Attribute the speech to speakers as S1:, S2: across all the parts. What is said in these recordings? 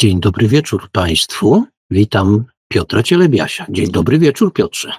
S1: Dzień dobry wieczór Państwu. Witam Piotra Cielebiasia. Dzień dobry wieczór Piotrze.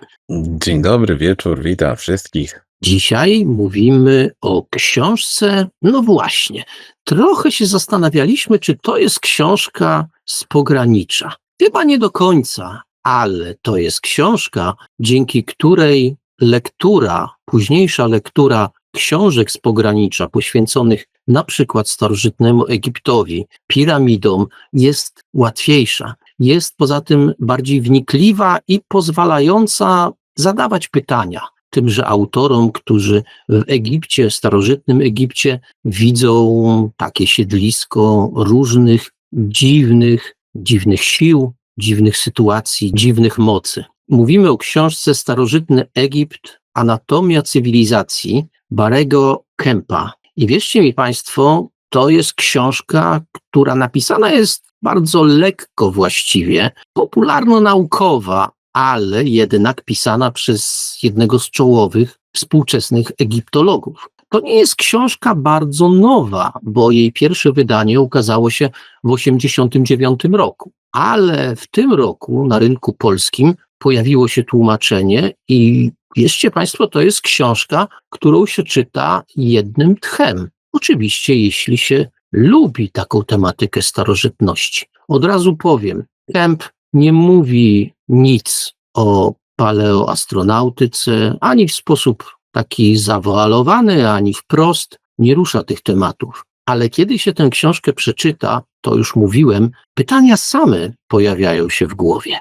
S2: Dzień dobry wieczór, witam wszystkich.
S1: Dzisiaj mówimy o książce. No właśnie, trochę się zastanawialiśmy, czy to jest książka z pogranicza. Chyba nie do końca, ale to jest książka, dzięki której lektura, późniejsza lektura książek z pogranicza poświęconych na przykład starożytnemu Egiptowi, piramidom, jest łatwiejsza. Jest poza tym bardziej wnikliwa i pozwalająca zadawać pytania tymże autorom, którzy w Egipcie, starożytnym Egipcie widzą takie siedlisko różnych dziwnych, dziwnych sił, dziwnych sytuacji, dziwnych mocy. Mówimy o książce Starożytny Egipt, Anatomia cywilizacji Barego Kempa. I wierzcie mi Państwo, to jest książka, która napisana jest bardzo lekko właściwie, popularno-naukowa, ale jednak pisana przez jednego z czołowych współczesnych egiptologów. To nie jest książka bardzo nowa, bo jej pierwsze wydanie ukazało się w 1989 roku. Ale w tym roku na rynku polskim pojawiło się tłumaczenie i wierzcie Państwo, to jest książka, którą się czyta jednym tchem. Oczywiście, jeśli się lubi taką tematykę starożytności. Od razu powiem, Kemp nie mówi nic o paleoastronautyce, ani w sposób taki zawoalowany, ani wprost nie rusza tych tematów. Ale kiedy się tę książkę przeczyta, to już mówiłem, pytania same pojawiają się w głowie.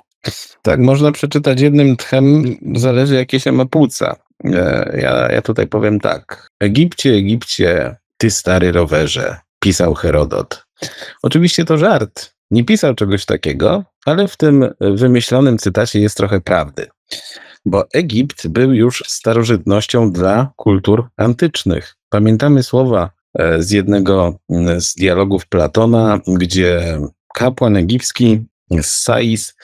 S2: Tak, można przeczytać jednym tchem, zależy jakie się ma płuca. E, Ja, ja tutaj powiem tak. Egipcie, Egipcie, ty stary rowerze, pisał Herodot. Oczywiście to żart. Nie pisał czegoś takiego, ale w tym wymyślonym cytacie jest trochę prawdy. Bo Egipt był już starożytnością dla kultur antycznych. Pamiętamy słowa e, z jednego z dialogów Platona, gdzie kapłan egipski Sais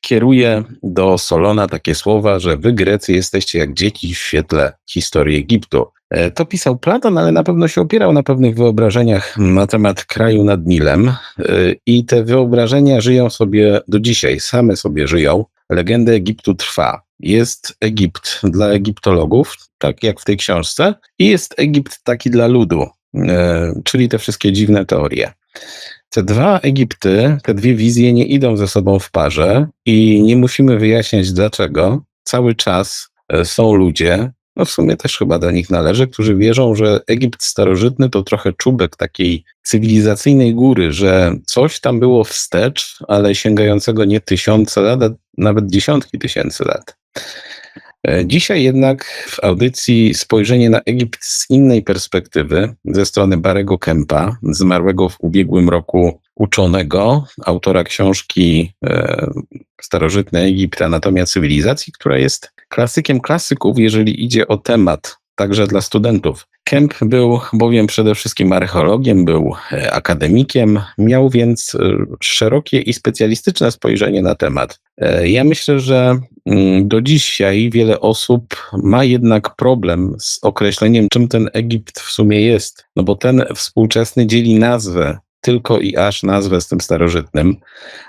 S2: kieruje do Solona takie słowa, że wy Grecy jesteście jak dzieci w świetle historii Egiptu. E, To pisał Platon, ale na pewno się opierał na pewnych wyobrażeniach na temat kraju nad Nilem e, i te wyobrażenia żyją sobie do dzisiaj, same sobie żyją. Legenda Egiptu trwa. Jest Egipt dla egiptologów, tak jak w tej książce, i jest Egipt taki dla ludu, e, czyli te wszystkie dziwne teorie. Te dwa Egipty, te dwie wizje nie idą ze sobą w parze i nie musimy wyjaśniać dlaczego. Cały czas e, są ludzie, no w sumie też chyba do nich należy, którzy wierzą, że Egipt starożytny to trochę czubek takiej cywilizacyjnej góry, że coś tam było wstecz, ale sięgającego nie tysiące lat, a nawet dziesiątki tysięcy lat. E, Dzisiaj jednak w audycji spojrzenie na Egipt z innej perspektywy, ze strony Barego Kempa, zmarłego w ubiegłym roku uczonego, autora książki e, Starożytny Egipt, Anatomia cywilizacji, która jest klasykiem klasyków, jeżeli idzie o temat, także dla studentów. Kemp był bowiem przede wszystkim archeologiem, był e, akademikiem, miał więc e, szerokie i specjalistyczne spojrzenie na temat. E, Ja myślę, że mm, do dzisiaj wiele osób ma jednak problem z określeniem, czym ten Egipt w sumie jest, no bo ten współczesny dzieli nazwę, tylko i aż nazwę z tym starożytnym,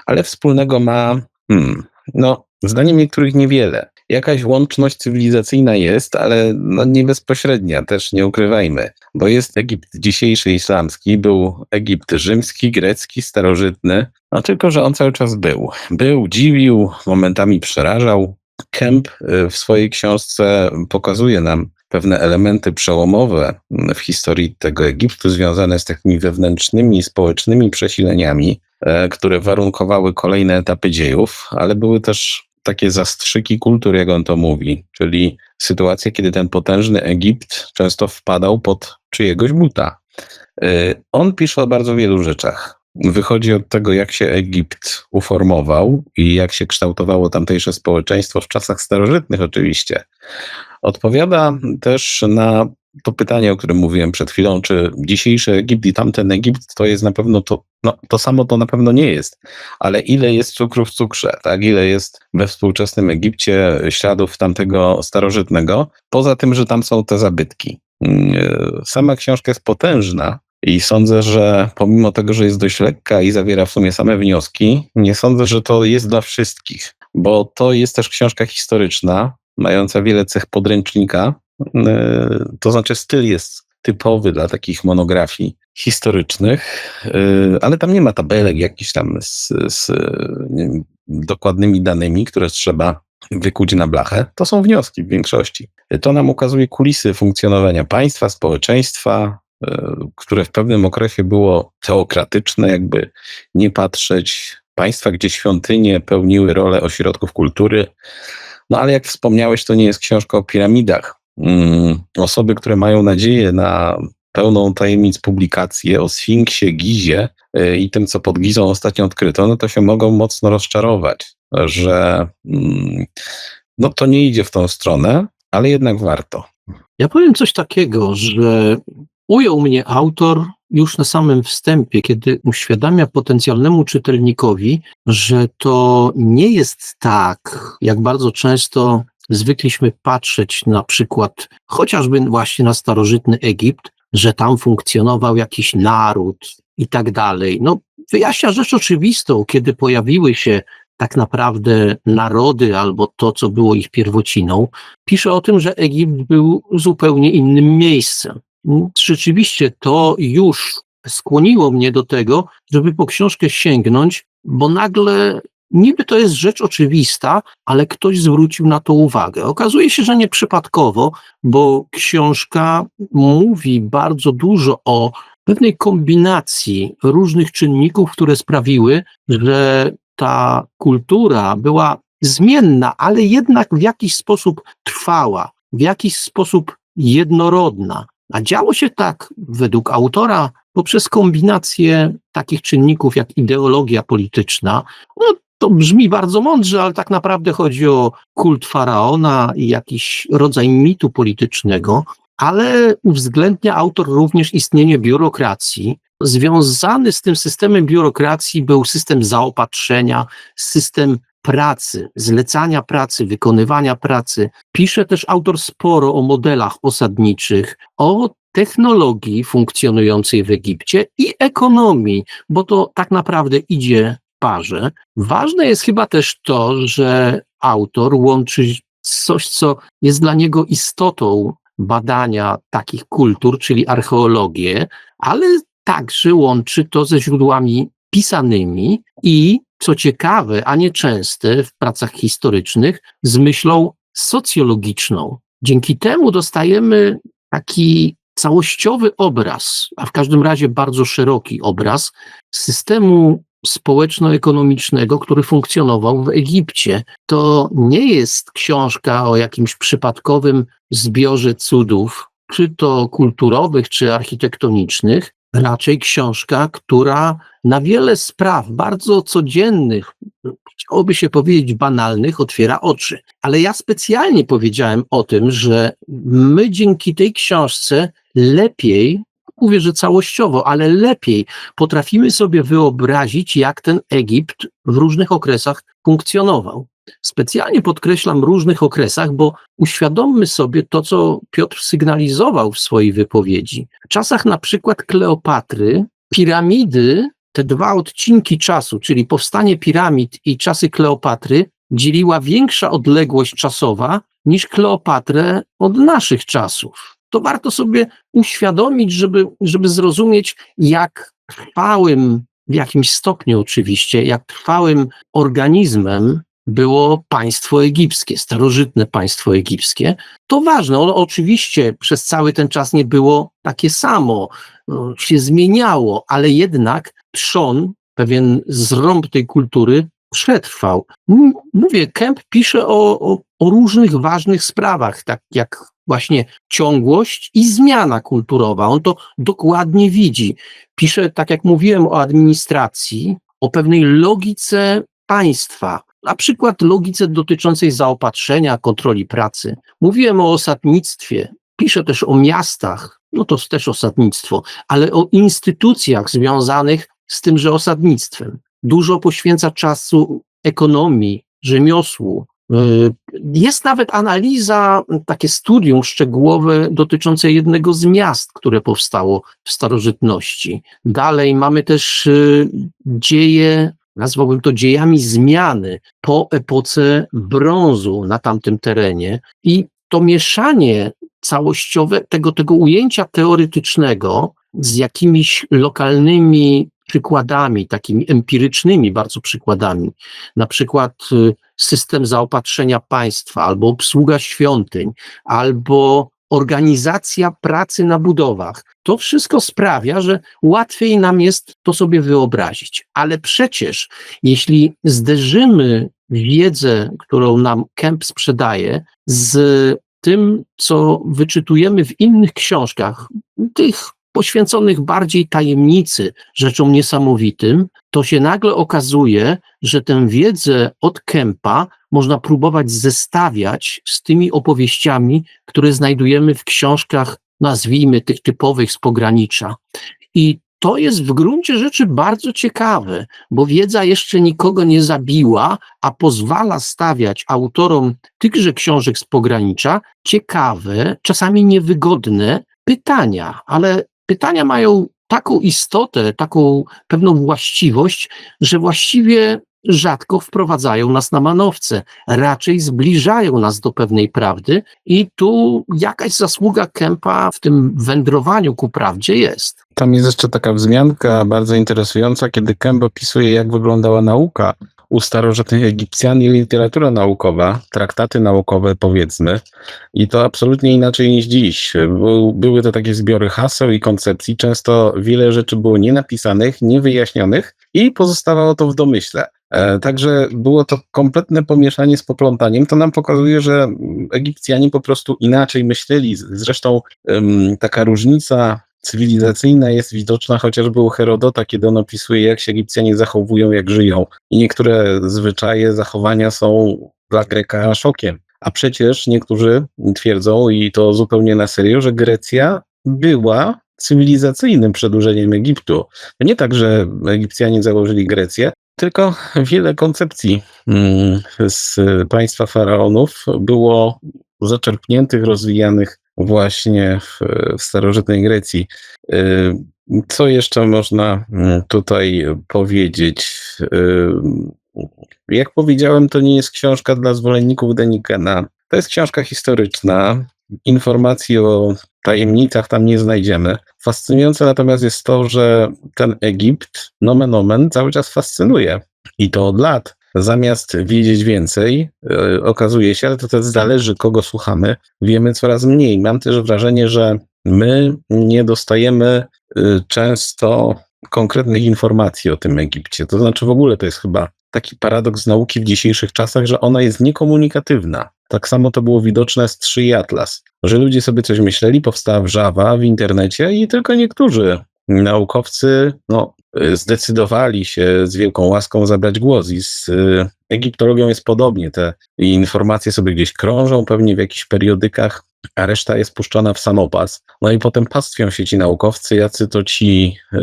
S2: ale wspólnego ma, hmm, no, zdaniem niektórych niewiele. Jakaś łączność cywilizacyjna jest, ale no nie bezpośrednia, też nie ukrywajmy, bo jest Egipt dzisiejszy islamski, był Egipt rzymski, grecki, starożytny, no tylko, że on cały czas był. Był, dziwił, momentami przerażał. Kemp y, w swojej książce pokazuje nam pewne elementy przełomowe w historii tego Egiptu, związane z takimi wewnętrznymi, społecznymi przesileniami, e, które warunkowały kolejne etapy dziejów, ale były też takie zastrzyki kultur, jak on to mówi, czyli sytuacje, kiedy ten potężny Egipt często wpadał pod czyjegoś buta. E, On pisze o bardzo wielu rzeczach. Wychodzi od tego, jak się Egipt uformował i jak się kształtowało tamtejsze społeczeństwo w czasach starożytnych, oczywiście. Odpowiada też na to pytanie, o którym mówiłem przed chwilą, czy dzisiejszy Egipt i tamten Egipt to jest na pewno to, no, to samo to na pewno nie jest, ale ile jest cukru w cukrze, tak? Ile jest we współczesnym Egipcie śladów tamtego starożytnego, poza tym, że tam są te zabytki. Mm, e, Sama książka jest potężna, I sądzę, że pomimo tego, że jest dość lekka i zawiera w sumie same wnioski, nie sądzę, że to jest dla wszystkich, bo to jest też książka historyczna, mająca wiele cech podręcznika. Yy, To znaczy, styl jest typowy dla takich monografii historycznych, yy, ale tam nie ma tabelek jakichś tam z, z nie wiem, dokładnymi danymi, które trzeba wykuć na blachę. To są wnioski w większości. To nam ukazuje kulisy funkcjonowania państwa, społeczeństwa, e, które w pewnym okresie było teokratyczne, jakby nie patrzeć. Państwa, gdzie świątynie pełniły rolę ośrodków kultury. No ale jak wspomniałeś, to nie jest książka o piramidach. Mm, Osoby, które mają nadzieję na pełną tajemnic publikację o Sfinksie, Gizie y, i tym, co pod Gizą ostatnio odkryto, no to się mogą mocno rozczarować, że mm, no to nie idzie w tą stronę, ale jednak warto.
S1: Ja powiem coś takiego, że ujął mnie autor już na samym wstępie, kiedy uświadamia potencjalnemu czytelnikowi, że to nie jest tak, jak bardzo często zwykliśmy patrzeć na przykład chociażby właśnie na starożytny Egipt, że tam funkcjonował jakiś naród i tak dalej. No, wyjaśnia rzecz oczywistą, kiedy pojawiły się tak naprawdę narody albo to, co było ich pierwociną, pisze o tym, że Egipt był zupełnie innym miejscem. Rzeczywiście to już skłoniło mnie do tego, żeby po książkę sięgnąć, bo nagle niby to jest rzecz oczywista, ale ktoś zwrócił na to uwagę. Okazuje się, że nieprzypadkowo, bo książka mówi bardzo dużo o pewnej kombinacji różnych czynników, które sprawiły, że ta kultura była zmienna, ale jednak w jakiś sposób trwała, w jakiś sposób jednorodna. A działo się tak, według autora, poprzez kombinację takich czynników jak ideologia polityczna. No, to brzmi bardzo mądrze, ale tak naprawdę chodzi o kult faraona i jakiś rodzaj mitu politycznego, ale uwzględnia autor również istnienie biurokracji. Związany z tym systemem biurokracji był system zaopatrzenia, system pracy, zlecania pracy, wykonywania pracy. Pisze też autor sporo o modelach osadniczych, o technologii funkcjonującej w Egipcie i ekonomii, bo to tak naprawdę idzie parze. Ważne jest chyba też to, że autor łączy coś, co jest dla niego istotą badania takich kultur, czyli archeologię, ale także łączy to ze źródłami pisanymi i, co ciekawe, a nie częste w pracach historycznych, z myślą socjologiczną. Dzięki temu dostajemy taki całościowy obraz, a w każdym razie bardzo szeroki obraz systemu społeczno-ekonomicznego, który funkcjonował w Egipcie. To nie jest książka o jakimś przypadkowym zbiorze cudów, czy to kulturowych, czy architektonicznych, raczej książka, która na wiele spraw bardzo codziennych, chciałoby się powiedzieć banalnych, otwiera oczy. Ale ja specjalnie powiedziałem o tym, że my dzięki tej książce lepiej, mówię, że całościowo, ale lepiej potrafimy sobie wyobrazić, jak ten Egipt w różnych okresach funkcjonował. Specjalnie podkreślam różnych okresach, bo uświadommy sobie to, co Piotr sygnalizował w swojej wypowiedzi. W czasach na przykład Kleopatry, piramidy, te dwa odcinki czasu, czyli powstanie piramid i czasy Kleopatry, dzieliła większa odległość czasowa niż Kleopatrę od naszych czasów. To warto sobie uświadomić, żeby, żeby zrozumieć, jak trwałym, w jakimś stopniu oczywiście, jak trwałym organizmem było państwo egipskie, starożytne państwo egipskie. To ważne, ono oczywiście przez cały ten czas nie było takie samo, no, się zmieniało, ale jednak trzon, pewien zrąb tej kultury przetrwał. Mówię, Kemp pisze o, o, o różnych ważnych sprawach, tak jak właśnie ciągłość i zmiana kulturowa. On to dokładnie widzi. Pisze, tak jak mówiłem, o administracji, o pewnej logice państwa, na przykład logice dotyczącej zaopatrzenia, kontroli pracy. Mówiłem o osadnictwie, piszę też o miastach, no to też osadnictwo, ale o instytucjach związanych z tymże osadnictwem. Dużo poświęca czasu ekonomii, rzemiosłu, Jest nawet analiza, takie studium szczegółowe dotyczące jednego z miast, które powstało w starożytności. Dalej mamy też y, dzieje, nazwałbym to dziejami zmiany po epoce brązu na tamtym terenie i to mieszanie całościowe tego, tego ujęcia teoretycznego z jakimiś lokalnymi przykładami, takimi empirycznymi bardzo przykładami, na przykład y, system zaopatrzenia państwa, albo obsługa świątyń, albo organizacja pracy na budowach. To wszystko sprawia, że łatwiej nam jest to sobie wyobrazić. Ale przecież, jeśli zderzymy wiedzę, którą nam Kemp sprzedaje, z tym, co wyczytujemy w innych książkach, tych poświęconych bardziej tajemnicy, rzeczom niesamowitym, to się nagle okazuje, że tę wiedzę od Kempa można próbować zestawiać z tymi opowieściami, które znajdujemy w książkach, nazwijmy tych typowych z pogranicza. I to jest w gruncie rzeczy bardzo ciekawe, bo wiedza jeszcze nikogo nie zabiła, a pozwala stawiać autorom tychże książek z pogranicza ciekawe, czasami niewygodne pytania, ale pytania mają taką istotę, taką pewną właściwość, że właściwie rzadko wprowadzają nas na manowce, raczej zbliżają nas do pewnej prawdy i tu jakaś zasługa Kempa w tym wędrowaniu ku prawdzie jest.
S2: Tam jest jeszcze taka wzmianka bardzo interesująca, kiedy Kemp opisuje, jak wyglądała nauka u starożytnych Egipcjan i literatura naukowa, traktaty naukowe powiedzmy. I to absolutnie inaczej niż dziś. Był- Były to takie zbiory haseł i koncepcji. Często wiele rzeczy było nienapisanych, niewyjaśnionych i pozostawało to w domyśle. E, Także było to kompletne pomieszanie z poplątaniem. To nam pokazuje, że Egipcjanie po prostu inaczej myśleli. Zresztą taka różnica cywilizacyjna jest widoczna chociażby u Herodota, kiedy on opisuje, jak się Egipcjanie zachowują, jak żyją. I niektóre zwyczaje, zachowania są dla Greka szokiem. A przecież niektórzy twierdzą, i to zupełnie na serio, że Grecja była cywilizacyjnym przedłużeniem Egiptu. Nie tak, że Egipcjanie założyli Grecję, tylko wiele koncepcji mm, z państwa faraonów było zaczerpniętych, rozwijanych właśnie w, w starożytnej Grecji. Y, Co jeszcze można mm, tutaj powiedzieć? Y, Jak powiedziałem, to nie jest książka dla zwolenników Denikena. To jest książka historyczna. Informacji o tajemnicach tam nie znajdziemy. Fascynujące natomiast jest to, że ten Egipt, nomen omen, cały czas fascynuje. I to od lat. Zamiast wiedzieć więcej, e, okazuje się, ale to też zależy, kogo słuchamy, wiemy coraz mniej. Mam też wrażenie, że my nie dostajemy e, często konkretnych informacji o tym Egipcie. To znaczy, w ogóle to jest chyba taki paradoks nauki w dzisiejszych czasach, że ona jest niekomunikatywna. Tak samo to było widoczne z 3 i Atlas, że ludzie sobie coś myśleli, powstała wrzawa w internecie i tylko niektórzy naukowcy no, zdecydowali się z wielką łaską zabrać głos. I z y, egiptologią jest podobnie. Te informacje sobie gdzieś krążą, pewnie w jakichś periodykach, a reszta jest puszczona w samopas. No i potem pastwią się ci naukowcy, jacy to ci e,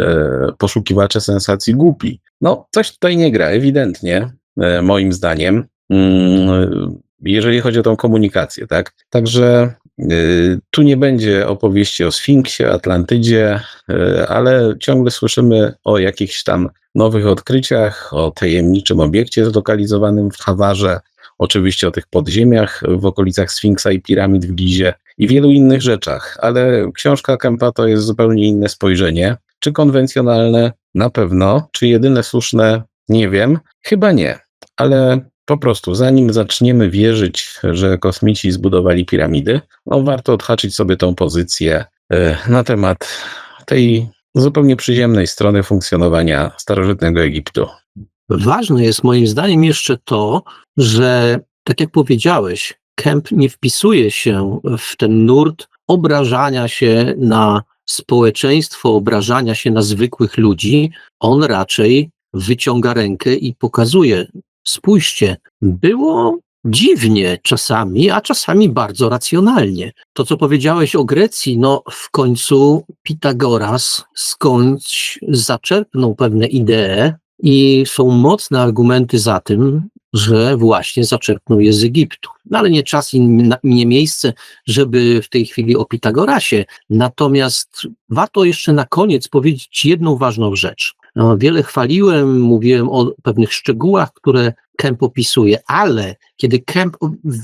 S2: poszukiwacze sensacji głupi. No, coś tutaj nie gra, ewidentnie, e, moim zdaniem. Mm, jeżeli chodzi o tą komunikację, tak? Także y, tu nie będzie opowieści o Sfinksie, Atlantydzie, y, ale ciągle słyszymy o jakichś tam nowych odkryciach, o tajemniczym obiekcie zlokalizowanym w Hawarze, oczywiście o tych podziemiach w okolicach Sfinksa i piramid w Gizie i wielu innych rzeczach, ale książka Kempa to jest zupełnie inne spojrzenie. Czy konwencjonalne? Na pewno. Czy jedyne słuszne? Nie wiem. Chyba nie. Ale po prostu, zanim zaczniemy wierzyć, że kosmici zbudowali piramidy, no warto odhaczyć sobie tą pozycję e, na temat tej zupełnie przyziemnej strony funkcjonowania starożytnego Egiptu.
S1: Ważne jest moim zdaniem jeszcze to, że tak jak powiedziałeś, Kemp nie wpisuje się w ten nurt obrażania się na społeczeństwo, obrażania się na zwykłych ludzi. On raczej wyciąga rękę i pokazuje: spójrzcie, było dziwnie czasami, a czasami bardzo racjonalnie. To, co powiedziałeś o Grecji, no w końcu Pitagoras skądś zaczerpnął pewne idee, i są mocne argumenty za tym, że właśnie zaczerpnął je z Egiptu. No ale nie czas i nie miejsce, żeby w tej chwili o Pitagorasie. Natomiast warto jeszcze na koniec powiedzieć jedną ważną rzecz. No, Wiele chwaliłem, mówiłem o pewnych szczegółach, które Kemp opisuje, ale kiedy Kemp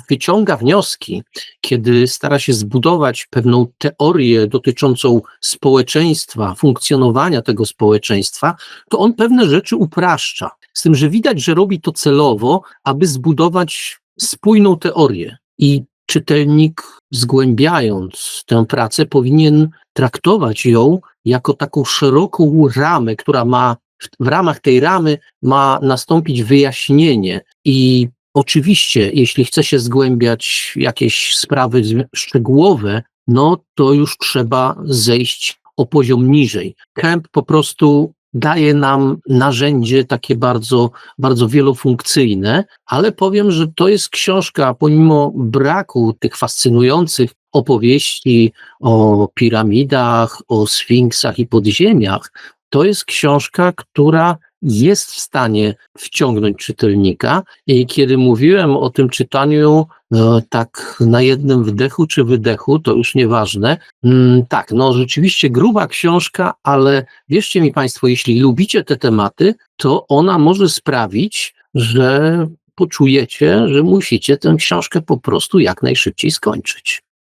S1: wyciąga wnioski, kiedy stara się zbudować pewną teorię dotyczącą społeczeństwa, funkcjonowania tego społeczeństwa, to on pewne rzeczy upraszcza. Z tym, że widać, że robi to celowo, aby zbudować spójną teorię. I czytelnik, zgłębiając tę pracę, powinien traktować ją jako taką szeroką ramę, która ma w, ramach tej ramy ma nastąpić wyjaśnienie. I oczywiście, jeśli chce się zgłębiać jakieś sprawy szczegółowe, no to już trzeba zejść o poziom niżej. Kemp po prostu daje nam narzędzie takie bardzo, bardzo wielofunkcyjne, ale powiem, że to jest książka, pomimo braku tych fascynujących opowieści o piramidach, o sfinksach i podziemiach, to jest książka, która jest w stanie wciągnąć czytelnika. I kiedy mówiłem o tym czytaniu e, tak na jednym wdechu czy wydechu, to już nieważne. Mm, tak, no rzeczywiście gruba książka, ale wierzcie mi Państwo, jeśli lubicie te tematy, to ona może sprawić, że poczujecie, że musicie tę książkę po prostu jak najszybciej skończyć.